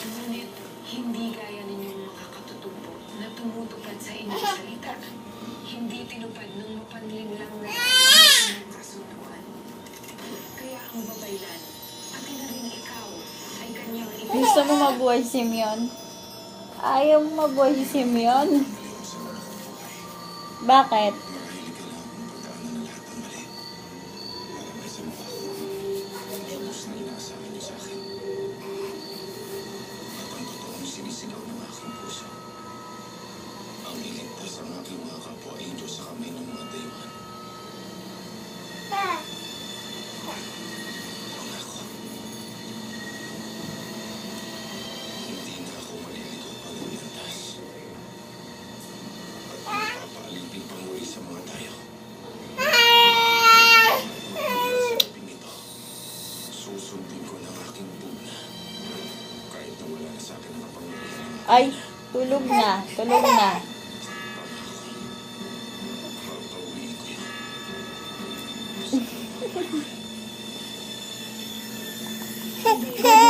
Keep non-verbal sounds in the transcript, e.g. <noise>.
Ngunit, hindi gaya ninyong makakatutubo na tumutupad sa inyong salita. Hindi tinupad ng mapanlinlang na inyong kasunduan. Kaya ang babaylan, pati na rin ikaw, ay kanyang ibig. Gusto mo mabuhay si Simeon? Ayaw mo mabuhay si Simeon? Bakit? Mga tayo. Sabi nito, susundin ko ng aking bugna. Kahit na wala na sa akin ang kapangyarihan. Ay, tulog na. Tulog na. Papauwiin ko yun. <laughs>